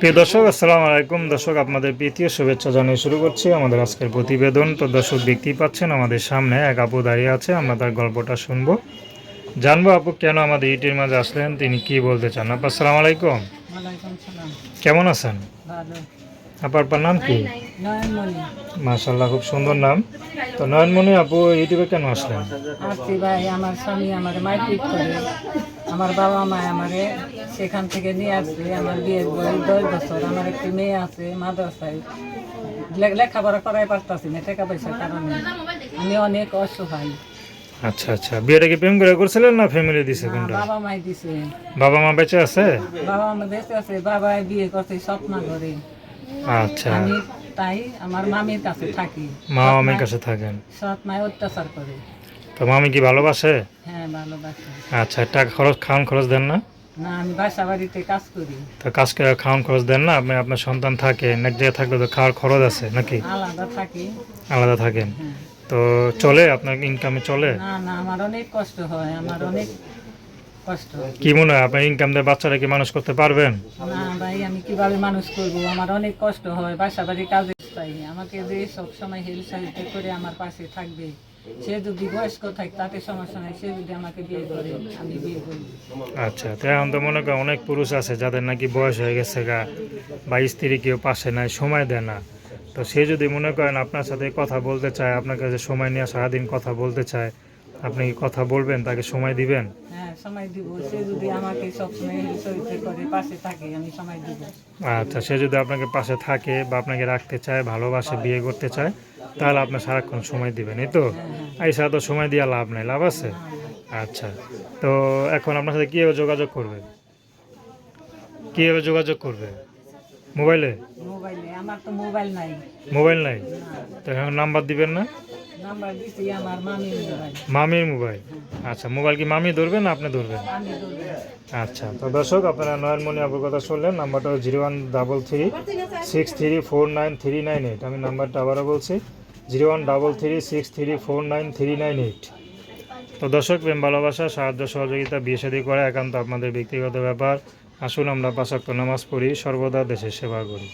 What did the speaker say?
প্রিয় দর্শক আসসালামু আলাইকুম। দর্শক আপনাদের প্রীতীয় শুভেচ্ছা জানিয়ে শুরু করছি আমাদের আজকের প্রতিবেদন। তো দর্শক দেখতেই পাচ্ছেন আমাদের সামনে এক আপু দাঁড়িয়ে আছে আমরা তার গল্পটা শুনব। জানব আপু কেন আমাদের ইটির মাঝে আসলেন তিনি কি বলতে চান? আপু আসসালামু আলাইকুম। কেমন আছেন? আপার আপনার নাম কি? মাশাল্লাহ খুব সুন্দর নাম। তো নয়নমণি আপু ইউটিউবে কেন আসলেন? আমার স্বামী আমার করে। আমার বাবা মা আমারে সেখান থেকে নিয়ে আসছে আমার বিয়ের বয়স দশ বছর আমার একটি মেয়ে আছে মাদ্রাসায়। লেখাপড়া করাই পারতাছি না টাকা পয়সার কারণে। আমি অনেক অসহায়। আচ্ছা আচ্ছা। বিয়েটা কি প্রেম করে করছিলেন না ফ্যামিলি দিছে কোনটা? বাবা দিছে। বাবা মা বেঁচে আছে? বাবা মা বেঁচে আছে বাবা বিয়ে স্বপ্ন করে আচ্ছা। আমি তাই আমার মামির কাছে থাকি। মা মামির কাছে থাকেন। সৎ মায় অত্যাচার করে। তো মামি কি ভালোবাসে? হ্যাঁ ভালোবাসে। আচ্ছা টাকা খরচ খাওয়ান খরচ দেন না? না আমি বাসা বাড়িতে কাজ করি। তো কাজ করে খাওয়ান খরচ দেন না? আপনি আপনার সন্তান থাকে এক জায়গায় থাকলে তো খাওয়ার খরচ আছে নাকি? আলাদা থাকি। আলাদা থাকেন। হ্যাঁ। তো চলে আপনার ইনকামে চলে? না না আমার অনেক কষ্ট হয় আমার অনেক কষ্ট। কি মনে হয় আপনার ইনকাম দিয়ে বাচ্চারা কি মানুষ করতে পারবেন? না ভাই আমি কীভাবে মানুষ করব? আমার অনেক কষ্ট হয় বাসা বাড়ি কাজে পাই আমাকে যে সব সময় হেল্প সাহায্য করে আমার পাশে থাকবে। সে যদি বয়স্ক থাকে তাতে সমস্যা নাই সে যদি আমাকে বিয়ে করে আমি বিয়ে করি। আচ্ছা তো এখন তো মনে করেন অনেক পুরুষ আছে যাদের নাকি বয়স হয়ে গেছে গা বা স্ত্রী কেউ পাশে নাই সময় দেয় না। তো সে যদি মনে করেন আপনার সাথে কথা বলতে চায় আপনার কাছে সময় নিয়ে সারাদিন কথা বলতে চায় আপনি কি কথা বলবেন তাকে সময় দিবেন? হ্যাঁ সময় দিব। সে যদি আমাকে সবসময় হেল্প করে পাশে থাকে আমি সময় দিব। আচ্ছা সে যদি আপনাকে পাশে থাকে বা আপনাকে রাখতে চায় ভালোবাসে বিয়ে করতে চায় তাহলে আপনি সারাক্ষণ সময় দিবেন এই তো? এই সারা তো সময় দেওয়া লাভ নেই লাভ আছে? আচ্ছা তো এখন আপনার সাথে কীভাবে যোগাযোগ করবে? কীভাবে যোগাযোগ করবে? মোবাইলে? মোবাইলে নাই। তো এখন নাম্বার দিবেন না? মামির মোবাইল। আচ্ছা মোবাইল কি মামি ধরবেন না আপনি ধরবেন? আচ্ছা তো দর্শক আপনারা নয়নমণি কথা শুনলেন নাম্বারটা zero one double three six three four nine three nine eight. আমি নাম্বারটা আবারও বলছি zero one double three six three four nine three nine eight. তো দর্শক, প্রেম, ভালোবাসা, সাহায্য, সহযোগিতা, বিয়ে সাদী করা একান্ত আপনাদের ব্যক্তিগত ব্যাপার। আসুন আমরা পাশাক্ত নামাজ পড়ি, সর্বদা দেশের সেবা করি।